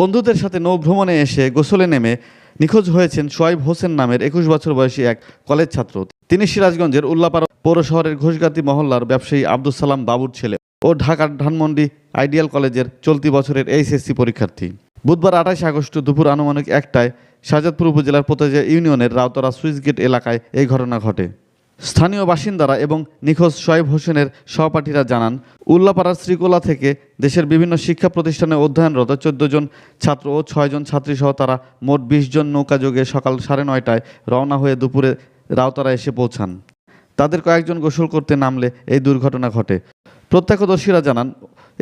বন্ধুদের সাথে নৌ ভ্রমণে এসে গোসলে নেমে নিখোঁজ হয়েছেন সোয়াইব হোসেন নামের একুশ বছর বয়সী এক কলেজ ছাত্র। তিনি সিরাজগঞ্জের উল্লাপাড়া পৌর শহরের ঘোষগাতি মহল্লার ব্যবসায়ী আব্দুল সালাম বাবুর ছেলে ও ঢাকার ধানমন্ডি আইডিয়াল কলেজের চলতি বছরের এইচএসসি পরীক্ষার্থী। বুধবার আঠাশে আগস্ট দুপুর আনুমানিক একটায় শাহজাদপুর উপজেলার পোতাজা ইউনিয়নের রাউতরা সুইচ গেট এলাকায় এই ঘটনা ঘটে। স্থানীয় বাসিন্দারা এবং নিখোঁজ শোয়েব হোসেনের সহপাঠীরা জানান, উল্লাপাড়ার শ্রীকোলা থেকে দেশের বিভিন্ন শিক্ষা প্রতিষ্ঠানে অধ্যয়নরত চোদ্দ জন ছাত্র ও ছয়জন ছাত্রীসহ তারা মোট বিশ জন নৌকাযোগে সকাল সাড়ে নয়টায় রওনা হয়ে দুপুরে রাওতারা এসে পৌঁছান। তাদের কয়েকজন গোসল করতে নামলে এই দুর্ঘটনা ঘটে। প্রত্যক্ষদর্শীরা জানান,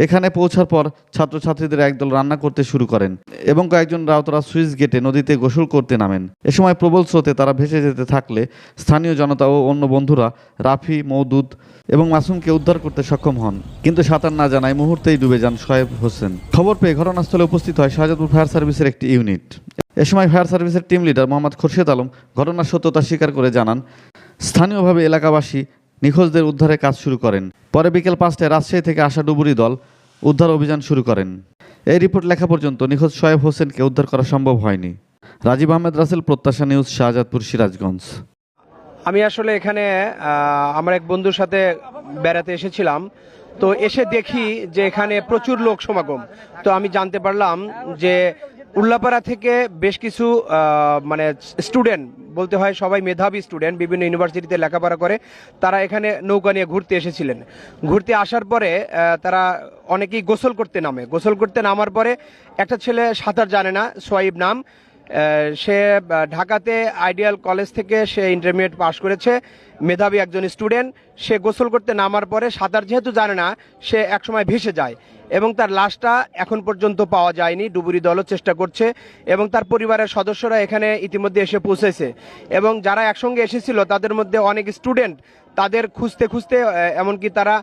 এখানে পৌঁছার পর ছাত্রছাত্রীদের একদল রান্না করতে শুরু করেন এবং কয়েকজন রাউতরা সুইচ গেটে নদীতে গোসল করতে নামেন। এ সময় প্রবল স্রোতে তারা ভেসে যেতে থাকলে স্থানীয় জনতা ও অন্য বন্ধুরা রাফি মৌদুদ এবং মাসুমকে উদ্ধার করতে সক্ষম হন। কিন্তু সাঁতার না জানায় মুহূর্তেই ডুবে যান শোয়েব হোসেন। খবর পেয়ে ঘটনাস্থলে উপস্থিত হয় শাহজাদপুর ফায়ার সার্ভিসের একটি ইউনিট। এ সময় ফায়ার সার্ভিসের টিম লিডার মোহাম্মদ খোরশেদ আলম ঘটনার সত্যতা স্বীকার করে জানান, স্থানীয়ভাবে এলাকাবাসী নিখোঁজদের উদ্ধারে কাজ শুরু করেন। পরে বিকেল পাঁচটায় রাজশাহী থেকে আসা ডুবুরি দল উদ্ধার অভিযান শুরু করেন। এই রিপোর্ট লেখা পর্যন্ত নিখোঁজ শোয়েব হোসেনকে উদ্ধার করা সম্ভব হয়নি। রাজীব আহমেদ রাসেল, প্রত্যাশা নিউজ, শাহজাদপুর, সিরাজগঞ্জ। আমি আসলে এখানে আমার এক বন্ধুর সাথে বেড়াতে এসেছিলাম। তো এসে দেখি যে এখানে প্রচুর লোক সমাগম। তো আমি জানতে পারলাম যে উল্লাপাড়া থেকে বেশ কিছু মানে স্টুডেন্ট বলতে হয় সবাই মেধাবী স্টুডেন্ট বিভিন্ন ইউনিভার্সিটিতে লেখাপড়া করে, তারা এখানে নৌকা নিয়ে ঘুরতে এসেছিলেন। ঘুরতে আসার পরে তারা অনেকেই গোসল করতে নামে। গোসল করতে নামার পরে একটা ছেলে সাঁতার জানে না, সোয়াইব নাম। সে ঢাকাতে আইডিয়াল কলেজ থেকে সে ইন্টারমিডিয়েট পাশ করেছে, মেধাবী একজন স্টুডেন্ট সে গোসল করতে নামার পরে সাঁতার যেহেতু জানে না, সে একসময় ভেসে যায়। এবং তার লাশটা এখন পর্যন্ত পাওয়া যায়নি, ডুবুরি দলও চেষ্টা করছে এবং তার পরিবারের সদস্যরা এখানে ইতিমধ্যে এসে পৌঁছেছে। এবং যারা একসঙ্গে এসেছিল, তাদের মধ্যে অনেক স্টুডেন্ট তাদের খুঁজতে খুঁজতে এমনকি তারা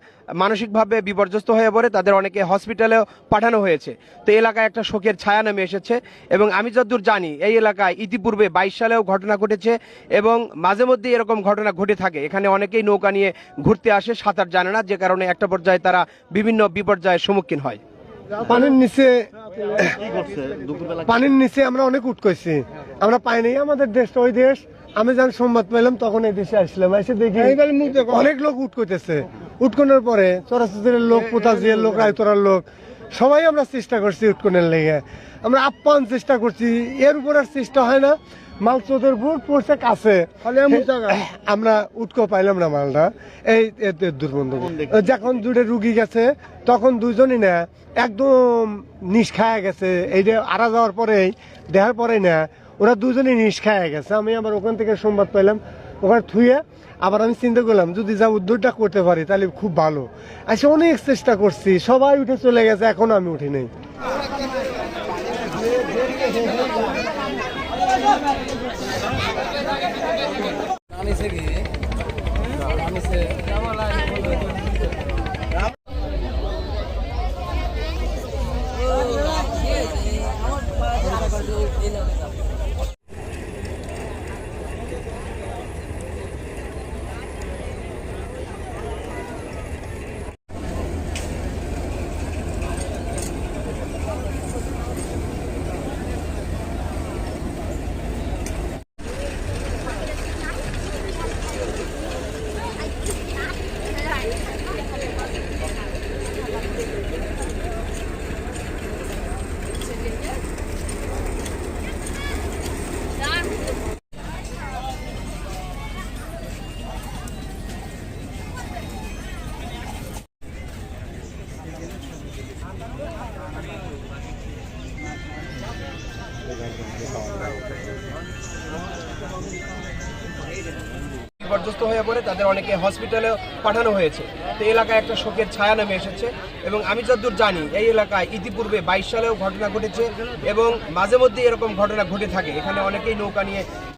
মানসিকভাবে বিপর্যস্ত হয়ে পড়ে, তাদের অনেকে হসপিটালেও পাঠানো হয়েছে। তো এলাকায় একটা শোকের ছায়া নেমে এসেছে এবং আমি যতদূর জানি, এই এলাকায় ইতিপূর্বে বাইশ সালেও ঘটনা ঘটেছে এবং মাঝে মধ্যে এরকম ঘটনা ঘটে থাকে। এখানে অনেকেই নৌকা নিয়ে ঘুরতে আসে, সাঁতার জানে না, যে কারণে একটা পর্যায়ে তারা বিভিন্ন বিপর্যয়ের সম্মুখীন হয়? পানির নিচে পানির নিচে আমরা অনেক উঠকইছি আমরা পাই নাই আমাদের দেশ ওই দেশ। আমি যখন সংবাদ পেলাম তখন এই দেশে আসলাম। এসে দেখি অনেক লোক উঠকইতেছে উঠকনের পরে চরাচরের লোক পোতাজিয়ার লোক রায়তরার লোক সবাই আমরা চেষ্টা করছি উঠকনের লেগে। আমরা আপ্যান চেষ্টা করছি। এর উপর আর চেষ্টা হয় না। মাল চোদের বুট পড়ছে কাছে। আমরা উৎকো পাইলাম না মালটা। এই দুর্গন্ধ। যখন দুটো রুগী গেছে তখন দুজনই না একদম নিশ খায়া গেছে। এই যে আড়া যাওয়ার পরেই দেখার পরেই না ওরা দুজনেই নিশ খায়া গেছে। আমি আবার ওখান থেকে সংবাদ পাইলাম ওখানে থুয়ে আবার আমি চিন্তা করলাম যদি যা উদ্যোগটা করতে পারি তাহলে খুব ভালো। আচ্ছা অনেক চেষ্টা করছি সবাই উঠে চলে গেছে এখনও আমি উঠি নাই। বিপর্যস্ত হয়ে পড়ে, তাদের অনেকে হসপিটালে পাঠানো হয়েছে। তো এলাকায় একটা শোকের ছায়া নামে এসেছে এবং আমি যতদূর জানি, এই এলাকায় ইতিপূর্বে বাইশ সালেও ঘটনা ঘটেছে এবং মাঝে মধ্যে এরকম ঘটনা ঘটে থাকে। এখানে অনেকেই নৌকা নিয়ে